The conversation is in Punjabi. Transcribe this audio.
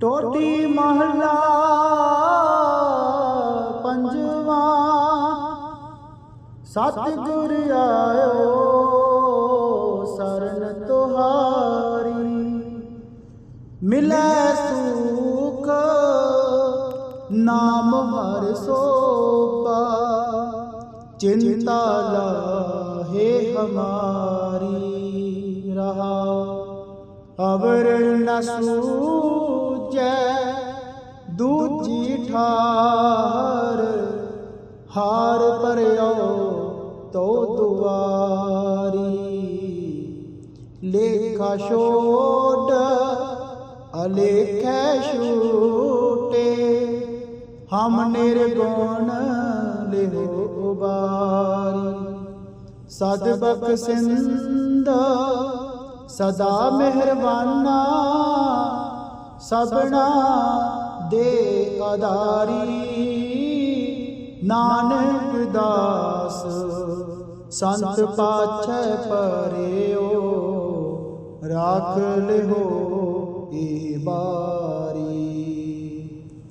ਟੋਟੀ ਮਹਲਾ ਪੰਜਵਾ। ਸਤਿਗੁਰ ਆਇਓ ਸਰਨ ਤੁਹਾਰੀ। ਮਿਲੈ ਸੁਖ, ਨਾਮ ਹਰ ਸੋਪਾ। ਚਿੰਤਾ ਲਾਹੇ ਹਮਾਰੀ ਰਹਾ। ਅਵਰ ਨ ਦੂਜੀ ਠਾਰ, ਹਾਰ ਪਰਿਓ ਤੋ ਦੁਆਰੀ। ਲੇਖਾ ਛੋੜ ਅਲੇਖੈ ਛੂਟੇ, ਹਮ ਨਿਰਗੁਣ ਲਿਹੋ ਉਬਾਰੀ। ਸਦ ਬਖਸ਼ਿੰਦ ਸਦਾ ਮਿਹਰਬਾਨਾ ਸਭਨਾ ਦੇ ਆਧਾਰੀ ਨਾਨਕ ਦਾਸ ਸੰਤ ਪਾਛੈ ਪਰਿਓ ਰਾਖ ਲਿਹੋ ਇਹ ਬਾਰੀ